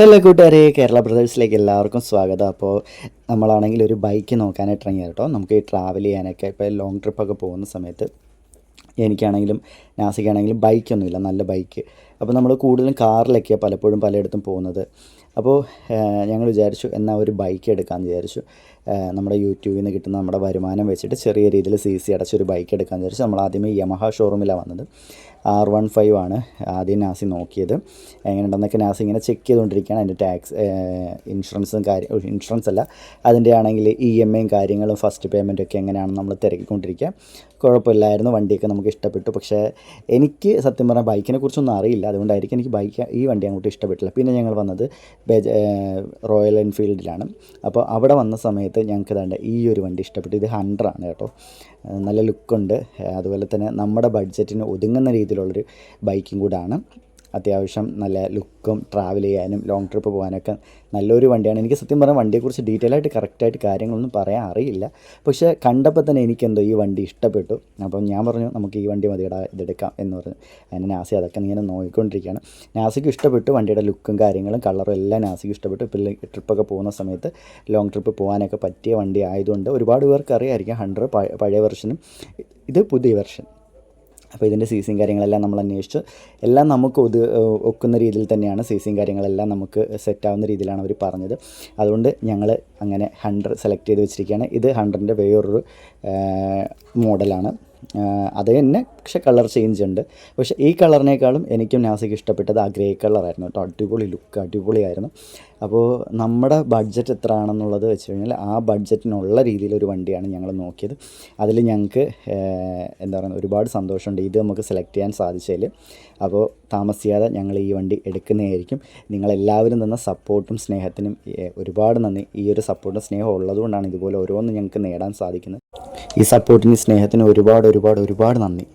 Hello കൂട്ടുകാരെ കേരള ബ്രദേഴ്സിലേക്ക് എല്ലാവർക്കും സ്വാഗതം. അപ്പോൾ നമ്മളാണെങ്കിൽ ഒരു ബൈക്ക് നോക്കാനായിട്ട് ഇറങ്ങിയ കേട്ടോ. നമുക്ക് ഈ ട്രാവൽ ചെയ്യാനൊക്കെ ഇപ്പോൾ ലോങ് ട്രിപ്പൊക്കെ പോകുന്ന സമയത്ത് എനിക്കാണെങ്കിലും നാസിക്കാണെങ്കിലും ബൈക്കൊന്നുമില്ല നല്ല ബൈക്ക്. അപ്പോൾ നമ്മൾ കൂടുതലും കാറിലൊക്കെയാണ് പലപ്പോഴും പലയിടത്തും പോകുന്നത്. അപ്പോൾ ഞങ്ങൾ വിചാരിച്ചു എന്നാൽ ഒരു ബൈക്ക് എടുക്കാമെന്ന് വിചാരിച്ചു. നമ്മുടെ യൂട്യൂബിൽ നിന്ന് കിട്ടുന്ന നമ്മുടെ വരുമാനം വെച്ചിട്ട് ചെറിയ രീതിയിൽ സി സി അടച്ചൊരു ബൈക്ക് എടുക്കാമെന്ന് വിചാരിച്ചു. നമ്മൾ ആദ്യമേ യമഹ ഷോറൂമിലാണ് വന്നത്. ആർ വൺ ഫൈവ് ആണ് ആദ്യം നാസി നോക്കിയത്. എങ്ങനെയുണ്ടെന്നൊക്കെ നാസി ഇങ്ങനെ ചെക്ക് ചെയ്തുകൊണ്ടിരിക്കുകയാണ്. അതിന്റെ ടാക്സ് ഇൻഷുറൻസും കാര്യം ഇൻഷുറൻസ് അല്ല. അതിന്റെ ആണെങ്കിൽ ഇ എം ഐയും കാര്യങ്ങളും ഫസ്റ്റ് പേയ്മെന്റും ഒക്കെ എങ്ങനെയാണെന്ന് നമ്മൾ തിരക്കിക്കൊണ്ടിരിക്കുക. കുഴപ്പമില്ലായിരുന്നു. വണ്ടിയൊക്കെ നമുക്ക് ഇഷ്ടപ്പെട്ടു. പക്ഷേ എനിക്ക് സത്യം പറഞ്ഞാൽ ബൈക്കിനെ കുറിച്ചൊന്നും അറിയില്ല. അതുകൊണ്ടായിരിക്കും എനിക്ക് ബൈക്ക് ഈ വണ്ടി അങ്ങോട്ട് ഇഷ്ടപ്പെട്ടില്ല. പിന്നെ ഞങ്ങൾ വന്നത് റോയൽ എൻഫീൽഡിലാണ് അപ്പോൾ അവിടെ വന്ന സമയത്ത് ഞങ്ങൾക്ക് ഇതാണ്ട് ഈ ഒരു വണ്ടി ഇഷ്ടപ്പെട്ടു. ഇത് ഹൺഡ്രഡാണ് കേട്ടോ. നല്ല ലുക്കുണ്ട്. അതുപോലെ തന്നെ നമ്മുടെ ബഡ്ജറ്റിന് ഒതുങ്ങുന്ന രീതിയിലുള്ളൊരു ബൈക്കും കൂടാണ്. അത്യാവശ്യം നല്ല ലുക്കും ട്രാവൽ ചെയ്യാനും ലോങ് ട്രിപ്പ് പോകാനൊക്കെ നല്ലൊരു വണ്ടിയാണ്. എനിക്ക് സത്യം പറഞ്ഞാൽ വണ്ടിയെക്കുറിച്ച് ഡീറ്റെയിൽ ആയിട്ട് കറക്റ്റായിട്ട് കാര്യങ്ങളൊന്നും പറയാൻ അറിയില്ല. പക്ഷേ കണ്ടപ്പോൾ തന്നെ എനിക്കെന്തോ ഈ വണ്ടി ഇഷ്ടപ്പെട്ടു. അപ്പം ഞാൻ പറഞ്ഞു നമുക്ക് ഈ വണ്ടി മതിയടാ ഇതെടുക്കാം എന്ന് പറഞ്ഞു. അതിന് നാസി അതൊക്കെ ഇങ്ങനെ നോക്കിക്കൊണ്ടിരിക്കുകയാണ്. നാസിക്ക് ഇഷ്ടപ്പെട്ടു വണ്ടിയുടെ ലുക്കും കാര്യങ്ങളും കളറും എല്ലാം നാസിക്ക് ഇഷ്ടപ്പെട്ടു. ഇപ്പോൾ ട്രിപ്പൊക്കെ പോകുന്ന സമയത്ത് ലോങ് ട്രിപ്പ് പോകാനൊക്കെ പറ്റിയ വണ്ടി ആയതുകൊണ്ട് ഒരുപാട് പേർക്ക് അറിയാമായിരിക്കും ഹൺഡ്രഡ് പഴയ വെർഷനും ഇത് പുതിയ വെർഷൻ അപ്പോൾ ഇതിന്റെ സി സിയും കാര്യങ്ങളെല്ലാം നമ്മൾ അന്വേഷിച്ചു. എല്ലാം നമുക്ക് ഒത് ഒക്കുന്ന രീതിയിൽ തന്നെയാണ് സി സിയും കാര്യങ്ങളെല്ലാം നമുക്ക് സെറ്റാവുന്ന രീതിയിലാണ് അവർ പറഞ്ഞത്. അതുകൊണ്ട് ഞങ്ങൾ അങ്ങനെ ഹൺഡ്രഡ് സെലക്ട് ചെയ്ത് വെച്ചിരിക്കുകയാണ്. ഇത് ഹൺഡ്രഡിന്റെ വേറൊരു മോഡലാണ് അത് തന്നെ പക്ഷെ കളർ ചേഞ്ച് ഉണ്ട്. പക്ഷെ ഈ കളറിനേക്കാളും എനിക്കും നാസിക്ക് ഇഷ്ടപ്പെട്ടത് ആ ഗ്രേ കളറായിരുന്നു കേട്ടോ. അടിപൊളി ലുക്ക് അടിപൊളിയായിരുന്നു. അപ്പോൾ നമ്മുടെ ബഡ്ജറ്റ് എത്ര ആണെന്നുള്ളത് വെച്ച് കഴിഞ്ഞാൽ ആ ബഡ്ജറ്റിനുള്ള രീതിയിലൊരു വണ്ടിയാണ് ഞങ്ങൾ നോക്കിയത്. അതിൽ ഞങ്ങൾക്ക് എന്താ പറയുക ഒരുപാട് സന്തോഷമുണ്ട്. ഇത് നമുക്ക് സെലക്ട് ചെയ്യാൻ സാധിച്ചതിൽ. അപ്പോൾ താമസിയാതെ ഞങ്ങൾ ഈ വണ്ടി എടുക്കുന്നതായിരിക്കും. നിങ്ങളെല്ലാവരും തന്ന സപ്പോർട്ടും സ്നേഹത്തിനും ഒരുപാട് നന്ദി. ഈ ഒരു സപ്പോർട്ടും സ്നേഹവും ഉള്ളതുകൊണ്ടാണ് ഇതുപോലെ ഓരോന്നും ഞങ്ങൾക്ക് നേടാൻ സാധിക്കുന്നത്. ഈ സപ്പോർട്ടിനും സ്നേഹത്തിനും ഒരുപാട് ഒരുപാട് ഒരുപാട് നന്ദി.